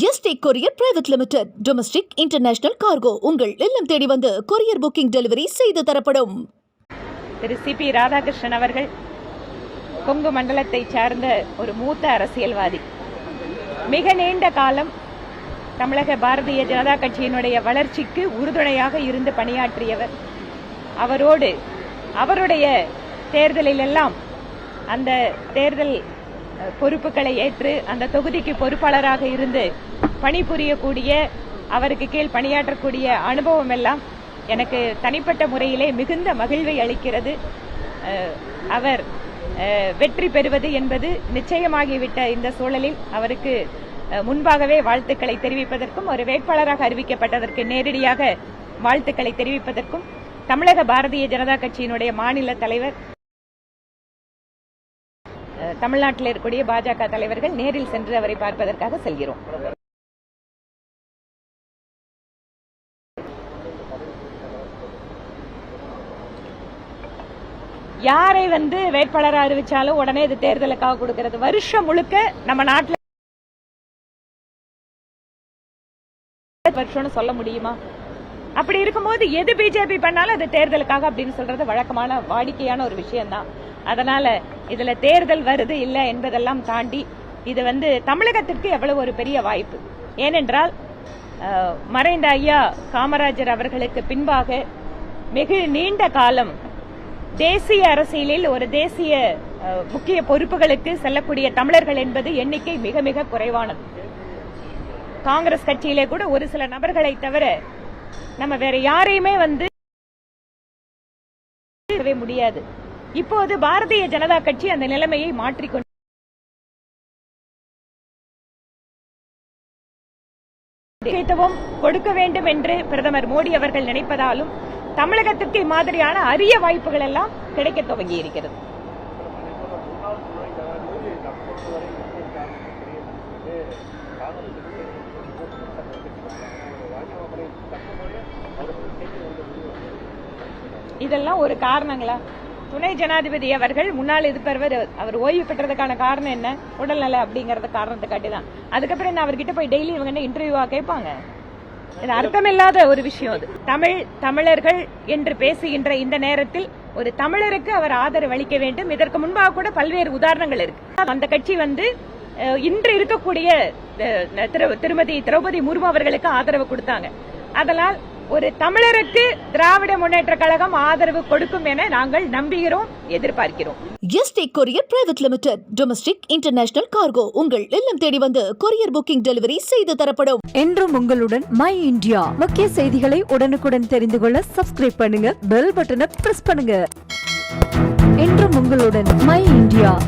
S T courier private limited domestic international cargo உங்கள் இல்லம் தேடி வந்து கொரியர் புக்கிங் டெலிவரி செய்து தரப்படும். திரு சிபி ராதாகிருஷ்ணன் அவர்கள் கொங்கு மண்டலத்தைச் சார்ந்த ஒரு மூத்த அரசியல்வாதி. மிக நீண்ட காலம் தமிழக பாரதிய ஜனதா கட்சியினுடைய வளர்ச்சிக்கு உறுதுணையாக இருந்து பணியாற்றியவர். அவரோடு அவருடைய தேர்தலிலெல்லாம் அந்த தேர்தல் பொறுப்புகளை ஏற்று அந்த தொகுதிக்கு பொறுப்பாளராக இருந்து பணிபுரியக்கூடிய அவருக்கு கீழ் பணியாற்றக்கூடிய அனுபவம் எல்லாம் எனக்கு தனிப்பட்ட முறையிலே மிகுந்த மகிழ்வை அளிக்கிறது. அவர் வெற்றி பெறுவது என்பது நிச்சயமாகிவிட்ட இந்த சூழலில் அவருக்கு முன்பாகவே வாழ்த்துக்களை தெரிவிப்பதற்கும் ஒரு வேட்பாளராக அறிவிக்கப்பட்டதற்கு நேரடியாக வாழ்த்துக்களை தெரிவிப்பதற்கும் தமிழக பாரதிய ஜனதா கட்சியினுடைய மாநில தலைவர் தமிழ்நாட்டில் இருக்கக்கூடிய பாஜக தலைவர்கள் நேரில் சென்று அவரை பார்ப்பதற்காக செல்கிறோம். யாரை வந்து வேட்பாளராக அறிவிச்சாலும் உடனே இது தேர்தலுக்காக கொடுக்கிறது. வருஷம் முழுக்க நம்ம நாட்டில் வருஷம்னு சொல்ல முடியுமா? அப்படி இருக்கும்போது எது பிஜேபி பண்ணாலும் அது தேர்தலுக்காக அப்படின்னு சொல்றது வழக்கமான வாடிக்கையான ஒரு விஷயம்தான். அதனால இதுல தேர்தல் வருது இல்ல என்பதெல்லாம் தாண்டி இது வந்து தமிழகத்திற்கு எவ்வளவு ஒரு பெரிய வாய்ப்பு. ஏனென்றால் மறைந்த ஐயா காமராஜர் அவர்களுக்கு பின்பாக மிகு நீண்ட காலம் தேசிய அரசியலில் ஒரு தேசிய முக்கிய பொறுப்புகளுக்கு செல்லக்கூடிய தமிழர்கள் என்பது எண்ணிக்கை மிக மிக குறைவானது. காங்கிரஸ் கட்சியிலே கூட ஒரு சில நபர்களை தவிர நம்ம வேற யாரையுமே வந்து முடியாது. இப்போது பாரதிய ஜனதா கட்சி அந்த நிலைமையை மாற்றிக்கொண்டு முக்கியத்துவம் கொடுக்க வேண்டும் என்று பிரதமர் மோடி அவர்கள் நினைப்பதாலும் தமிழகத்திற்கு மாதிரியான அரிய வாய்ப்புகள் எல்லாம் கிடைக்க துவங்கி இருக்கிறது. இதெல்லாம் ஒரு காரணங்களா? துணை ஜனாதிபதி அவர்கள் முன்னாள் எதிர்ப்பவர் அவர் ஓய்வு பெற்றதுக்கான காரணம் என்ன? உடல்நல அப்படிங்கறத காரணத்தை காட்டிதான். அதுக்கப்புறம் என்ன அவர்கிட்ட போய் டெய்லி இவங்க என்ன இன்டர்வியூவா கேட்பாங்க? இது அர்த்தமில்லாத ஒரு விஷயம் அது. தமிழ் தமிழர்கள் என்று பேசுகின்ற இந்த நேரத்தில் ஒரு தமிழருக்கு அவர் ஆதரவு அளிக்க வேண்டும். இதற்கு முன்பாக கூட பல்வேறு உதாரணங்கள் இருக்கு. அந்த கட்சி வந்து இன்று இருக்கக்கூடிய திரு- திருமதி திரௌபதி முர்மு அவர்களுக்கு ஆதரவு கொடுத்தாங்க. அதனால் ஒரு தமிழருக்கு திராவிட முன்னேற்ற கழகம் ஆதரவு கொடுக்கும் என நாங்கள் நம்புகிறோம் எதிர்பார்க்கிறோம். S T courier private limited domestic international cargo உங்கள் இல்லம் தேடி வந்து கொரியர் புக்கிங் டெலிவரி செய்து தரப்படும். என்றும் உங்களுடன் மை இந்தியா முக்கிய செய்திகளை உடனுக்குடன் தெரிந்து கொள்ள சப்ஸ்கிரைப் பண்ணுங்க பெல் பட்டனை பிரஸ் பண்ணுங்க. என்றும் உங்களுடன் மை இந்தியா